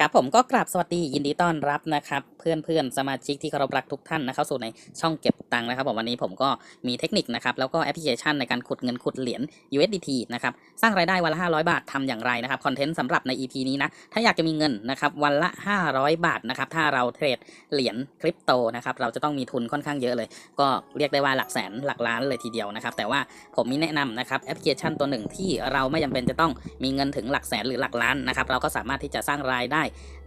ครับผมก็กราบสวัสดียินดีต้อนรับนะครับ เพื่อนเพื่อนๆสมาชิกที่เคารพรักทุกท่านนะเข้าสู่ในช่องเก็บตังค์นะครับผมวันนี้ผมก็มีเทคนิคนะครับแล้วก็แอปพลิเคชันในการขุดเงินขุดเหรียญ USDT นะครับสร้างรายได้วันละ 500 บาททำอย่างไรนะครับคอนเทนต์สำหรับใน EP นี้นะถ้าอยากจะมีเงินนะครับวันละ 500 บาทนะครับถ้าเราเทรดเหรียญคริปโตนะครับเราจะต้องมีทุนค่อนข้างเยอะเลย ก็เรียกได้ว่าหลักแสนหลักล้านเลยทีเดียวนะครับแต่ว่าผมมีแนะนำนะครับแอปพลิเคชันตัวหนึ่งที่เราไม่จำเป็นจะต้องมีเงินถึงหลักแสนหรือหลักล้านนะครับเราก็สามารถที่จะสร้างรายได้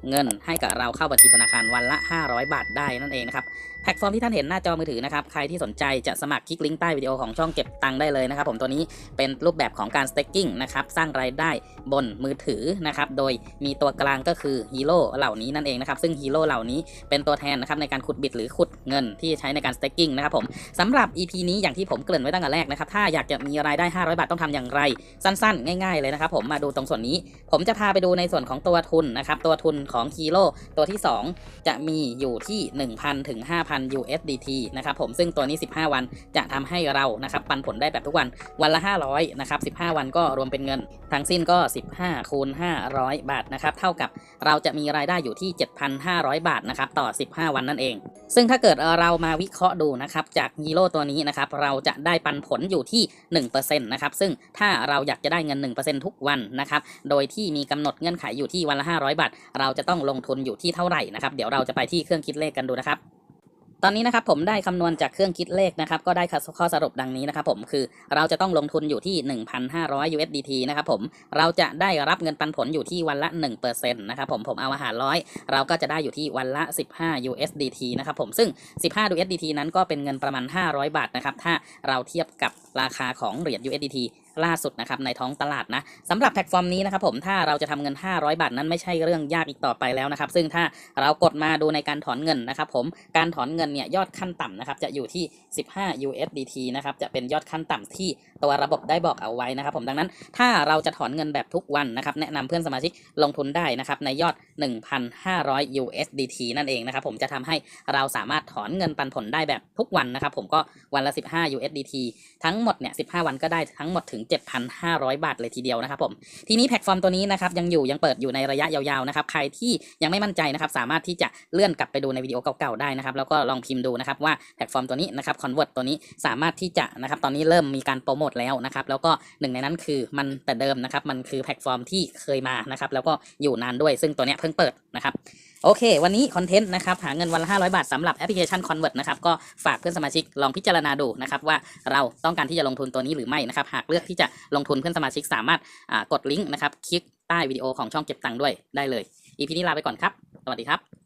เงินให้กับเราเข้าบัญชีธนาคารวันละ 500 บาทได้นั่นเองนะครับแพลตฟอร์มที่ท่านเห็นหน้าจอมือถือนะครับใครที่สนใจจะสมัครคลิกลิงก์ใต้วิดีโอของช่องเก็บตังค์ได้เลยนะครับผมตัวนี้เป็นรูปแบบของการ staking นะครับสร้างรายได้บนมือถือนะครับโดยมีตัวกลางก็คือฮีโร่เหล่านี้นั่นเองนะครับซึ่งฮีโร่เหล่านี้เป็นตัวแทนนะครับในการขุดบิตหรือขุดเงินที่ใช้ในการ staking นะครับผมสำหรับ EP นี้อย่างที่ผมเกริ่นไว้ตั้งแต่แรกนะครับถ้าอยากจะมีรายได้ 500 บาทต้องทำอย่างไร สั้นๆ ง่าย ๆเลยนะครับผมมาดูตรงส่วนนี้ ผมจะพาไปดูในส่วนของตัวทุนนะครับตัวทุนของฮีโร่ตัวที่ 2 จะมีอยู่ที่ 1,000 ถึง 5,000 USDT นะครับผมซึ่งตัวนี้ 15 วันจะทำให้เรานะครับปันผลได้แบบทุกวันวันละ 500นะครับ15 วันก็รวมเป็นเงิน ทั้งสิ้นก็ 15คูณ500 บาทนะครับเท่ากับเราจะมีรายได้อยู่ที่ 7,500 บาทนะครับต่อ 15 วันนั่นเอง ซึ่งถ้าเกิดเรามาวิเคราะห์ดูนะครับจากฮีโร่ตัวนี้นะครับเราจะได้ปันผลอยู่ที่ 1%นะครับซึ่งถ้าเราอยากจะได้เงิน 1%ทุกวันนะครับโดยที่มีกำหนดเงื่อนไขอยู่ที่วันละ 500 บาทเราจะต้องลงทุนอยู่ที่เท่าไหร่นะครับ เดี๋ยวเราจะไปที่เครื่องคิดเลขกันดูนะครับตอนนี้นะครับผมได้คำนวณจากเครื่องคิดเลขนะครับก็ได้ข้อสรุปดังนี้นะครับผมคือเราจะต้องลงทุนอยู่ที่ 1,500 USDT นะครับผมเราจะได้รับเงินปันผลอยู่ที่วันละ1%นะครับผมผมเอาอาหารร้อยเราก็จะได้อยู่ที่วันละ 15 USDT นะครับผมซึ่ง 15 USDT นั้นก็เป็นเงินประมาณ 500 บาทนะครับถ้าเราเทียบกับราคาของเหรียญ USDT ล่าสุดนะครับในท้องตลาดนะสำหรับแพลตฟอร์มนี้นะครับผมถ้าเราจะทำเงิน 500 บาทนั้นไม่ใช่เรื่องยากอีกต่อไปแล้วนะครับ ซึ่งถ้าเรากดมาดูในการถอนเงินนะครับผมการถอนเงินเนี่ยยอดขั้นต่ำนะครับจะอยู่ที่ 15 USDT นะครับจะเป็นยอดขั้นต่ำที่ตัวระบบได้บอกเอาไว้นะครับ ผมดังนั้นถ้าเราจะถอนเงินแบบทุกวันนะครับแนะนำเพื่อนสมาชิกลงทุนได้นะครับในยอด 1,500 USDT นั่นเองนะครับผมจะทำให้เราสามารถถอนเงินปันผลได้แบบทุกวันนะครับผมก็วันละ 15 USDT ทั้งหมดเนี่ย 15 วันก็ได้ทั้งหมดถึง7,500 บาทเลยทีเดียวนะครับผมทีนี้แพลตฟอร์มตัวนี้นะครับยังอยู่ยังเปิดอยู่ในระยะยาวๆนะครับใครที่ยังไม่มั่นใจนะครับสามารถที่จะเลื่อนกลับไปดูในวิดีโอเก่าๆได้นะครับแล้วก็ลองพิมพ์ดูนะครับว่าแพลตฟอร์มตัวนี้นะครับ Convert ตัวนี้สามารถที่จะนะครับตอนนี้เริ่มมีการโปรโมทแล้วนะครับแล้วก็หนึ่งในนั้นคือมันแต่เดิมนะครับมันคือแพลตฟอร์มที่เคยมานะครับแล้วก็อยู่นานด้วยซึ่งตัวเนี้ยเพิ่งเปิดนะครับโอเค วันนี้คอนเทนต์นะครับหาเงินวันละ500 บาทสำหรับแอปพลิเคชัน Convert นะครับก็ฝากเพื่อนสมาชิกลองพิจารณาดูนะครับว่าเราต้องการที่จะลงทุนตัวนี้หรือไม่นะครับหากเลือกที่จะลงทุนเพื่อนสมาชิกสามารถกดลิงก์นะครับคลิกใต้วิดีโอของช่องเก็บตังค์ด้วยได้เลย EP นี้ลาไปก่อนครับ สวัสดีครับ